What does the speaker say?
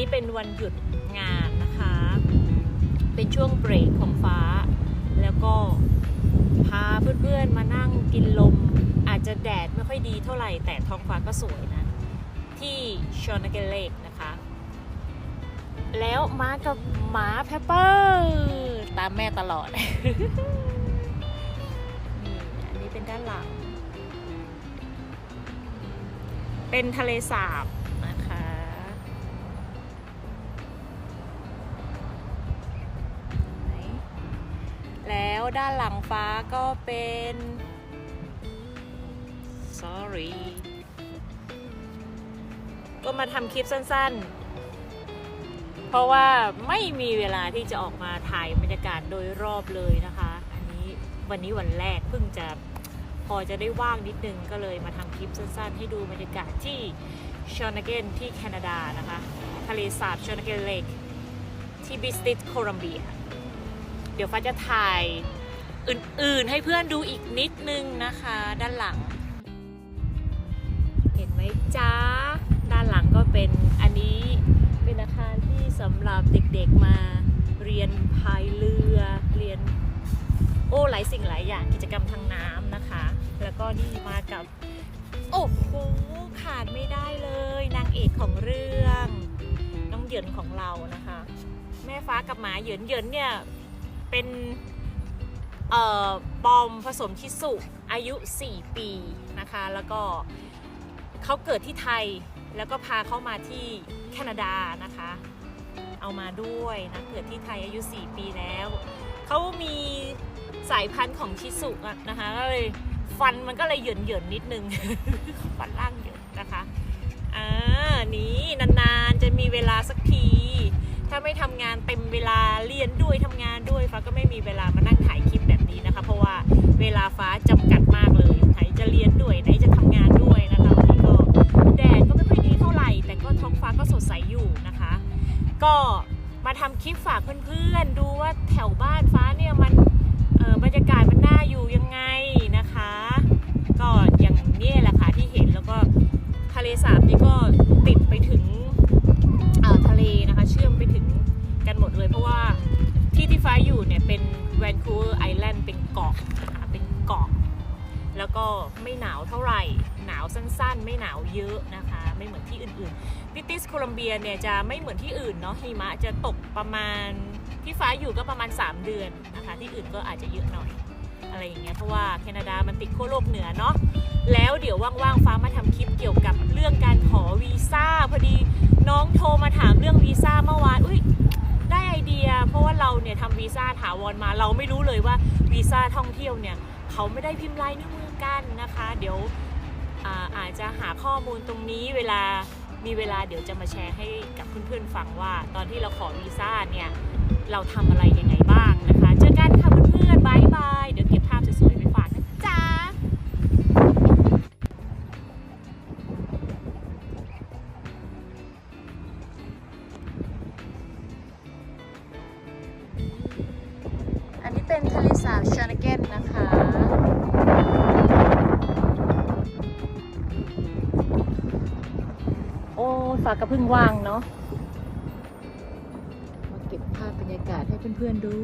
นี้เป็นวันหยุดงานนะคะ เป็นช่วงเบรกของฟ้า แล้วก็พาเพื่อนๆมานั่งกินลม อาจจะแดดไม่ค่อยดีเท่าไหร่แต่ท้องฟ้าก็สวยนะ ที่ชอนาเกเลกนะคะ แล้วมากับหมาแพปเปอร์ตามแม่ตลอด นี่อันนี้เป็นด้านหลัง เป็นทะเลสาบ ด้านหลังฟ้าก็เป็น sorry ก็มาทำคลิปสั้นๆ เพราะว่าไม่มีเวลาที่จะออกมาถ่ายบรรยากาศโดยรอบเลยนะคะ อันนี้วันนี้วันแรกเพิ่งจะพอจะได้ว่างนิดนึงก็เลยมาทำคลิปสั้นๆ ให้ดูบรรยากาศที่ชอนาเกนที่แคนาดานะคะ ทะเลสาบชอนาเกนเลกที่บิสติสโคลัมเบีย เดี๋ยวฟ้าจะถ่าย อื่นๆ ให้เพื่อนดูอีกนิดนึงนะคะ ด้านหลัง เห็นไหมจ้าด้านหลังก็เป็นอันนี้เป็นอาคารที่สำหรับเด็กๆมาเรียนพายเรือเรียนโอ้หลายสิ่งหลายอย่างกิจกรรมทางน้ำนะคะ แล้วก็นี่มากับ โอ้โหขาดไม่ได้เลย นางเอกของเรื่องน้องเหยินของเรานะคะ แม่ฟ้ากับหมาเหยินเหยินเนี่ยเป็น เอ่อบอมผสมชิสุอายุ 4 ปีนะคะ แล้วก็เขาเกิดที่ไทยแล้วก็พาเข้ามาที่แคนาดานะคะ เอามาด้วยนะเกิดที่ไทยอายุ 4 ปีแล้วเขามีสายพันธุ์ของชิสุอะนะคะก็เลยฟันมันก็เลยเหยินเหยินนิดนึง ฟันล่างเหยินนะคะอ่านี้นานๆจะมีเวลาสักที ถ้าไม่ทำงานเต็มเวลาเรียนด้วยทำงานด้วยฟ้าก็ไม่มีเวลามานั่งถ่ายคลิป เพราะว่าเวลาฟ้าจำกัดมากเลยไหนจะเรียนด้วยไหนจะทำงานด้วยนะคะวันนี้ก็แดดก็ไม่ค่อยดีเท่าไหร่ แต่ก็ท้องฟ้าก็สดใสอยู่นะคะ ก็มาทำคลิปฝากเพื่อนๆดูว่าแถวบ้านฟ้าเนี่ยมันบรรยากาศมันน่าอยู่ยังไงนะคะ ก็อย่างนี้แหละค่ะที่เห็นแล้วก็ทะเลสาบนี่ก็ติดไปถึงทะเลนะคะ เชื่อมไปถึงกันหมดเลยเพราะว่า ที่ที่ฟ้าอยู่เนี่ยเป็นแวนคูเวอร์ไอแลนด์เป็นเกาะนะคะเป็นเกาะ แล้วก็ไม่หนาวเท่าไหร่ หนาวสั้นๆ ไม่หนาวเยอะนะคะ ไม่เหมือนที่อื่นๆบิติสโคลัมเบียเนี่ยจะไม่เหมือนที่อื่นเนาะหิมะจะตกประมาณที่ฟ้าอยู่ก็ประมาณ 3 เดือนนะคะ ที่อื่นก็อาจจะเยอะหน่อยอะไรอย่างเงี้ยเพราะว่าแคนาดามันติดขั้วโลกเหนือเนาะแล้วเดี๋ยวว่างๆฟ้ามาทำคลิปเกี่ยวกับเรื่องการขอวีซ่าพอดีน้องโทรมาถามเรื่องวีซ่าเมื่อวานอุ้ย ไอเดีย เพราะว่าเราเนี่ยทำวีซ่าถาวรมา เราไม่รู้เลยว่าวีซ่าท่องเที่ยวเนี่ยเขาไม่ได้พิมพ์ลายนิ้วมือกันนะคะ เดี๋ยวอาอาจจะหาข้อมูลตรงนี้เวลามีเวลาเดี๋ยวจะมาแชร์ให้กับเพื่อนๆฟังว่า ตอนที่เราขอวีซ่าเนี่ยเราทำอะไรยังไงบ้างนะคะ เจอกันค่ะเพื่อนๆบายบายเดี๋ยวเก็บ เป็นทะเลสาบชานาเกนนะคะ โอ้ฝากกระพึ่งว่างเนาะ มาเก็บภาพบรรยากาศให้เพื่อนๆดู